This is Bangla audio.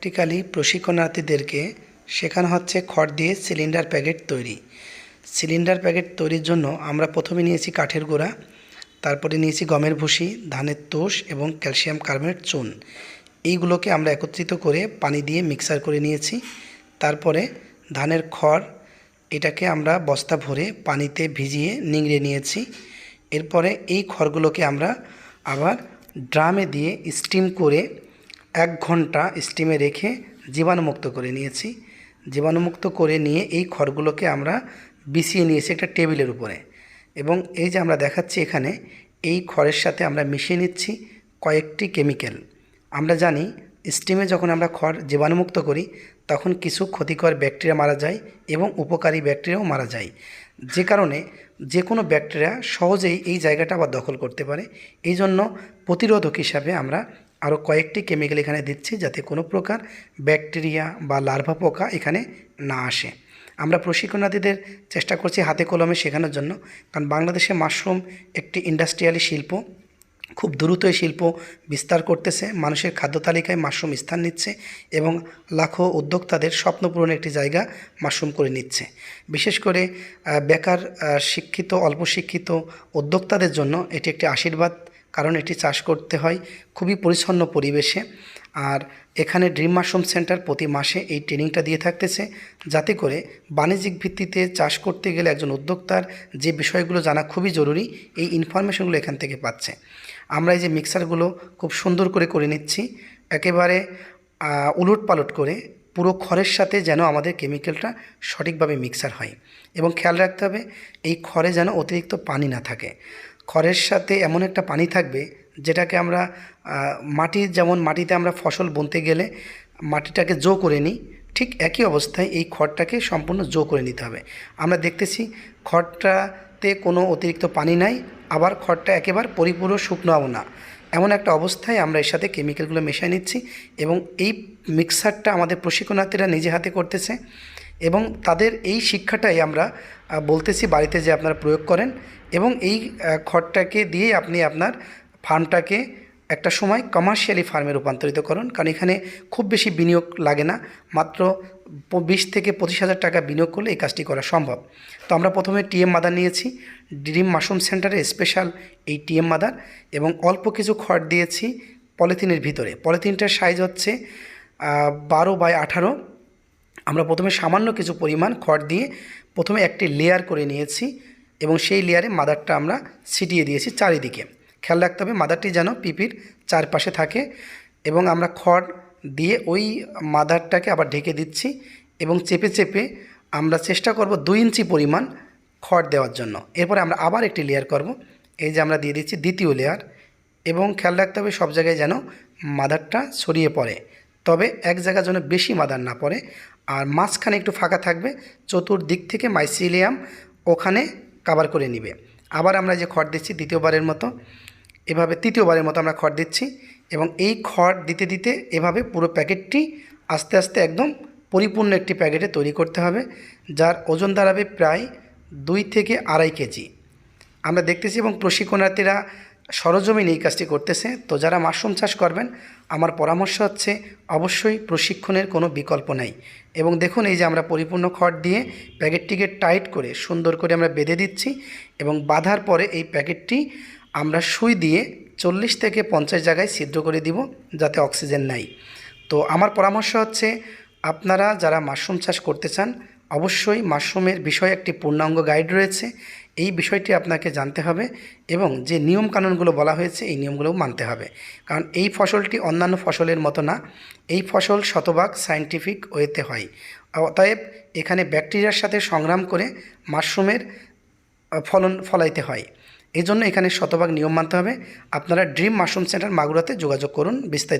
প্র্যাকটিক্যালি প্রশিক্ষণার্থীদেরকে শেখানো হচ্ছে খড় দিয়ে সিলিন্ডার প্যাকেট তৈরি। সিলিন্ডার প্যাকেট তৈরির জন্য আমরা প্রথমে নিয়েছি কাঠের গোড়া, তারপরে নিয়েছি গমের ভুসি, ধানের তোষ এবং ক্যালসিয়াম কার্বনেট চুন। এইগুলোকে আমরা একত্রিত করে পানি দিয়ে মিক্সার করে নিয়েছি। তারপরে ধানের খড়, এটাকে আমরা বস্তা ভরে পানিতে ভিজিয়ে নিংড়ে নিয়েছি। এরপরে এই খড়গুলোকে আমরা আবার ড্রামে দিয়ে স্টিম করে এক ঘণ্টা স্টিমে রেখে জীবাণুমুক্ত করে নিয়েছি। জীবাণুমুক্ত করে নিয়ে এই খড়গুলোকে আমরা বিছিয়ে নিয়েছি একটা টেবিলের উপরে। এবং এই যে আমরা দেখাচ্ছি এখানে, এই খড়ের সাথে আমরা মিশিয়ে নিচ্ছি কয়েকটি কেমিক্যাল আমরা জানি স্টিমে যখন আমরা খড় জীবাণুমুক্ত করি, তখন কিছু ক্ষতিকর ব্যাকটেরিয়া মারা যায় এবং উপকারী ব্যাকটেরিয়াও মারা যায়। যে কারণে যে কোনো ব্যাকটেরিয়া সহজেই এই জায়গাটা আবার দখল করতে পারে। এই জন্য প্রতিরোধক হিসাবে আমরা আরও কয়েকটি কেমিক্যাল এখানে দিচ্ছি যাতে কোনো প্রকার ব্যাকটেরিয়া বা লার্ভা পোকা এখানে না আসে। আমরা প্রশিক্ষণার্থীদের চেষ্টা করছি হাতে কলমে শেখানোর জন্য, কারণ বাংলাদেশে মাশরুম একটি ইন্ডাস্ট্রিয়ালি শিল্প, খুব দ্রুত এই শিল্প বিস্তার করতেছে, মানুষের খাদ্য তালিকায় মাশরুম স্থান নিচ্ছে এবং লাখো উদ্যোক্তাদের স্বপ্ন পূরণের একটি জায়গা মাশরুম করে নিচ্ছে। বিশেষ করে বেকার শিক্ষিত, অল্প শিক্ষিত উদ্যোক্তাদের জন্য এটি একটি আশীর্বাদ কারণ এটি চাষ করতে হয় খুবই পরিচ্ছন্ন পরিবেশে। আর এখানে ড্রিম মাশরুম সেন্টার প্রতি মাসে এই ট্রেনিংটা দিয়ে থাকতেছে। যাতে করে বাণিজ্যিক ভিত্তিতে চাষ করতে গেলে একজন উদ্যোক্তার যে বিষয়গুলো জানা খুবই জরুরি, এই ইনফরমেশনগুলো এখান থেকে পাচ্ছে। আমরা এই যে মিক্সারগুলো খুব সুন্দর করে করে নিচ্ছি, একেবারে উলট পালট করে পুরো খড়ের সাথে যেন আমাদের কেমিক্যালটা সঠিকভাবে মিক্সার হয়। এবং খেয়াল রাখতে হবে, এই খড়ে যেন অতিরিক্ত পানি না থাকে। খড়ের সাথে এমন একটা পানি থাকবে যেটাকে আমরা মাটির যেমন মাটিতে আমরা ফসল বুনতে গেলে মাটিটাকে জো করে নিই, ঠিক একই অবস্থায় এই খড়টাকে সম্পূর্ণ জো করে নিতে হবে। আমরা দেখতেছি খড়টাতে কোনো অতিরিক্ত পানি নাই, আবার খড়টা একেবারে পরিপূর্ণ শুকনোও না এমন একটা অবস্থায় আমরা এর সাথে কেমিক্যালগুলো মেশায় নিচ্ছি এবং এই মিক্সারটা আমাদের প্রশিক্ষণার্থীরা নিজে হাতে করতেছে। এবং তাদের এই শিক্ষাটাই আমরা বলতেছি বাড়িতে যে আপনারা প্রয়োগ করেন এবং এই খড়টাকে দিয়ে আপনি আপনার ফার্মটাকে একটা সময় কমার্শিয়ালি ফার্মে রূপান্তরিত করুন। কারণ এখানে খুব বেশি বিনিয়োগ লাগে না। মাত্র বিশ থেকে পঁচিশ হাজার টাকা বিনিয়োগ করলে এই কাজটি করা সম্ভব। তো আমরা প্রথমে টিএম মাদার নিয়েছি। ড্রিম মাশরুম সেন্টারে স্পেশাল এই টিএম মাদার এবং অল্প কিছু খড় দিয়েছি পলিথিনের ভিতরে। পলিথিনটার সাইজ হচ্ছে বারো বাই আঠারো। আমরা প্রথমে সামান্য কিছু পরিমাণ খড় দিয়ে প্রথমে একটি লেয়ার করে নিয়েছি এবং সেই লেয়ারে মাদারটা আমরা ছিটিয়ে দিয়েছি চারিদিকে। খেয়াল রাখতে হবে মাদারটি যেন পিপির চারপাশে থাকে এবং আমরা খড় দিয়ে ওই মাদারটাকে আবার ঢেকে দিচ্ছি এবং চেপে চেপে আমরা চেষ্টা করব দুই ইঞ্চি পরিমাণ খড় দেওয়ার জন্য। এরপরে আমরা আবার একটি লেয়ার করব। এই যে আমরা দিয়ে দিচ্ছি দ্বিতীয় লেয়ার এবং খেয়াল রাখতে হবে সব জায়গায় যেন মাদারটা ছড়িয়ে পড়ে। তবে এক জায়গা যেন বেশি মাদার না পড়ে। আর মাঝখানে একটু ফাঁকা থাকবে, চতুর্দিক থেকে মাইসিলিয়াম ওখানে কাবার করে নিবে। আবার আমরা যে খড় দিচ্ছি দ্বিতীয়বারের মতো, এভাবে তৃতীয়বারের মতো আমরা খড় দিচ্ছি এবং এই খড় দিতে দিতে এভাবে পুরো প্যাকেটটি আস্তে আস্তে একদম পরিপূর্ণ একটি প্যাকেটে তৈরি করতে হবে, যার ওজন দাঁড়াবে প্রায় দুই থেকে আড়াই কেজি। আমরা দেখতেছি এবং প্রশিক্ষণার্থীরা সরজমিন এই কাজটি করতেছে। তো যারা মাশরুম চাষ করবেন, আমার পরামর্শ হচ্ছে অবশ্যই প্রশিক্ষণের কোনো বিকল্প নাই। এবং দেখুন, এই যে আমরা পরিপূর্ণ খড় দিয়ে প্যাকেটটিকে টাইট করে, সুন্দর করে আমরা বেঁধে দিচ্ছি এবং বাঁধার পরে এই প্যাকেটটি আমরা সুই দিয়ে চল্লিশ থেকে পঞ্চাশ জায়গায় ছিদ্র করে দিব যাতে অক্সিজেন নাই। তো আমার পরামর্শ হচ্ছে আপনারা যারা মাশরুম চাষ করতে চান, অবশ্যই মাশরুমের বিষয়ে একটি পূর্ণাঙ্গ গাইড রয়েছে। এই বিষয়টি আপনাকে জানতে হবে এবং যে নিয়ম কানুনগুলো বলা হয়েছে, এই নিয়মগুলোও মানতে হবে। কারণ এই ফসলটি অন্যান্য ফসলের মতো না। এই ফসল শতভাগ সায়েন্টিফিক ওয়েতে হয়। অতএব এখানে ব্যাকটেরিয়ার সাথে সংগ্রাম করে মাশরুমের ফলন ফলাইতে হয়। এই জন্য এখানে শতভাগ নিয়ম মানতে হবে। আপনারা ড্রিম মাশরুম সেন্টার মাগুরাতে যোগাযোগ করুন বিস্তারিত